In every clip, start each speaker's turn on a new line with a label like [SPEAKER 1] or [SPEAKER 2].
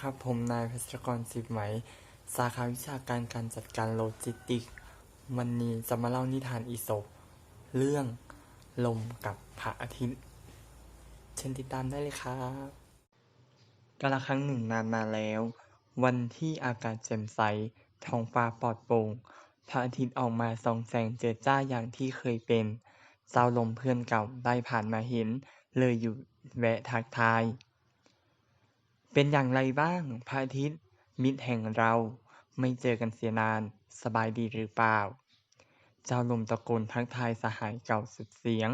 [SPEAKER 1] ครับ ผมนายเพชรกรสิบไหม สาขาวิชาการการจัดการโลจิสติกส์วันนี้จะมาเล่านิทานอีสปเรื่องลมกับพระอาทิตย์ เชิญติดตามได้เลยครับกาลครั้งหนึ่งนานมาแล้ว วันที่อากาศแจ่มใส ท้องฟ้าปลอดโปร่ง พระอาทิตย์ออกมาส่องแสงเจิดจ้าอย่างที่เคยเป็นเจ้าลมเพื่อนเก่าได้ผ่านมาเห็น เลยหยุดแวะทักทาย เป็นอย่างไรบ้างพระอาทิตย์ มิตรแห่งเราไม่เจอกันเสียนาน สบายดีหรือเปล่า เจ้าลมตะโกนทักทายสหายเก่าสุดเสียง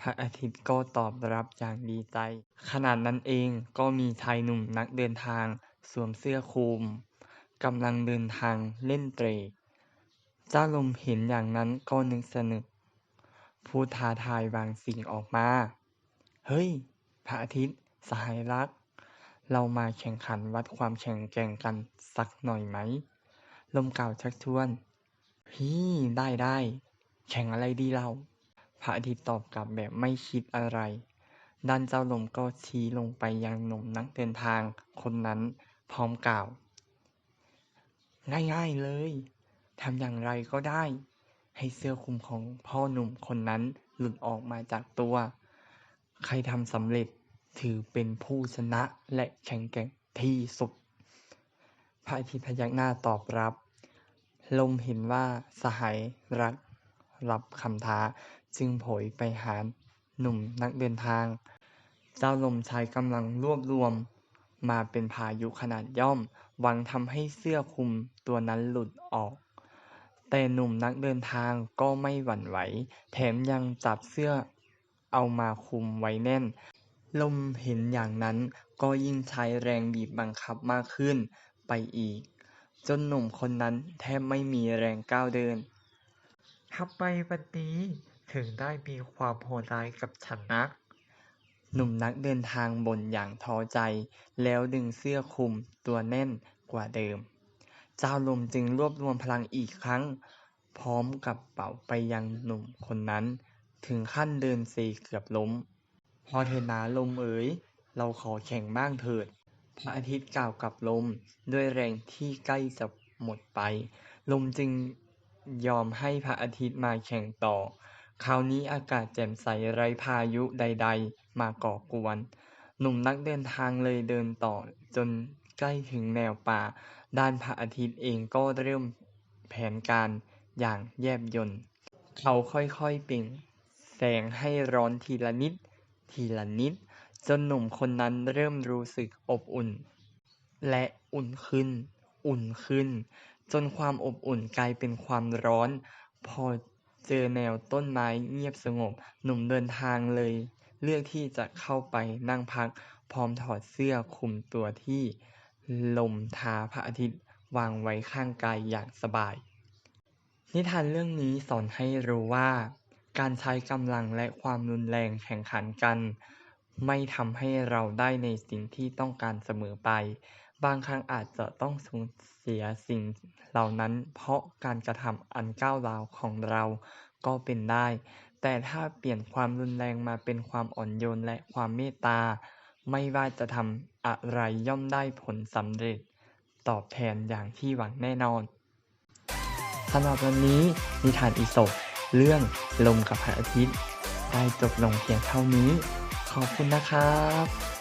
[SPEAKER 1] พระอาทิตย์ก็ตอบรับอย่างดีใจ ขนาดนั้นเองก็มีชายหนุ่มนักเดินทางสวมเสื้อคลุมกำลังเดินทางเล่นเตรเจ้าลมเห็นอย่างนั้นก็นึกสนุกพูดท้าทายบางสิ่งออกมา เฮ้ย พระอาทิตย์สหายรัก เรามาแข่งขันวัดความแข็งแกร่งกันสักหน่อยไหม ลมเก่าชักชวน ฮี่ ได้ได้ แข่งอะไรดีเรา พระอาทิตย์ตอบกลับแบบไม่คิดอะไร ด้านเจ้าลมก็ชี้ลงไปยังหนุ่มนักเดินทางคนนั้นพร้อมกล่าว ง่ายๆเลย ทำอย่างไรก็ได้ ให้เสื้อคลุมของพ่อหนุ่มคนนั้นหลุดออกมาจากตัว ใครทำสำเร็จ ถือเป็นผู้ชนะและแข็งแกร่งที่สุด พระอาทิตย์พยักหน้าตอบรับ ลมเห็นว่าสหายรักรับคำท้าจึงโผยไปหาหนุ่มนักเดินทาง เจ้าลมใช้กำลังรวบรวมมาเป็นพายุขนาดย่อม หวังทำให้เสื้อคลุมตัวนั้นหลุดออก แต่หนุ่มนักเดินทางก็ไม่หวั่นไหว แถมยังจับเสื้อเอามาคลุมไว้แน่น ลมเห็นอย่างนั้นก็ยิ่งใช้แรงบีบบังคับมากขึ้นไปอีก จนหนุ่มคนนั้นแทบไม่มีแรงก้าวเดินทำไมวันนี้ถึงได้มีความโหดร้ายกับฉันนัก หนุ่มนักเดินทางบ่นอย่างท้อใจ แล้วดึงเสื้อคลุมตัวแน่นกว่าเดิม เจ้าลมจึงรวบรวมพลังอีกครั้ง พร้อมกับเป่าไปยังหนุ่มคนนั้น ถึงขั้นเดินเซเกือบล้ม พอเถอะนาลมเอ๋ย เราขอแข่งบ้างเถิด พระอาทิตย์กล่าวกับลมด้วยแรงที่ใกล้จะหมดไป ลมจึงยอมให้พระอาทิตย์มาแข่งต่อ คราวนี้อากาศแจ่มใสไร้พายุใด ๆ มาก่อกวน หนุ่มนักเดินทางเลยเดินต่อจนใกล้ถึงแนวป่า ด้านพระอาทิตย์เองก็เริ่มแผนการอย่างแยบยลเขาค่อยๆเปล่งแสงให้ร้อนทีละนิด ทีละนิด จนหนุ่มคนนั้นเริ่มรู้สึกอบอุ่น และอุ่นขึ้น อุ่นขึ้น จนความอบอุ่นกลายเป็นความร้อน พอเจอแนวต้นไม้เงียบสงบ หนุ่มเดินทางเลย เลือกที่จะเข้าไปนั่งพัก พร้อมถอดเสื้อคลุมตัวที่ลมทาพระอาทิตย์วางไว้ข้างกายอย่างสบาย นิทานเรื่องนี้สอนให้รู้ว่า การใช้กำลังและความรุนแรงแข่งขันกัน ไม่ทำให้เราได้ในสิ่งที่ต้องการเสมอไป บางครั้งอาจจะต้องสูญเสียสิ่งเหล่านั้น เพราะการกระทำอันก้าวร้าวของเราก็เป็นได้ แต่ถ้าเปลี่ยนความรุนแรงมาเป็นความอ่อนโยนและความเมตตา ไม่ว่าจะทำอะไรย่อมได้ผลสำเร็จ ตอบแทนอย่างที่หวังแน่นอนสำหรับวันนี้นิทานอีสป เรื่องลมกับพระอาทิตย์ ได้จบลงเพียงเท่านี้ ขอบคุณนะครับ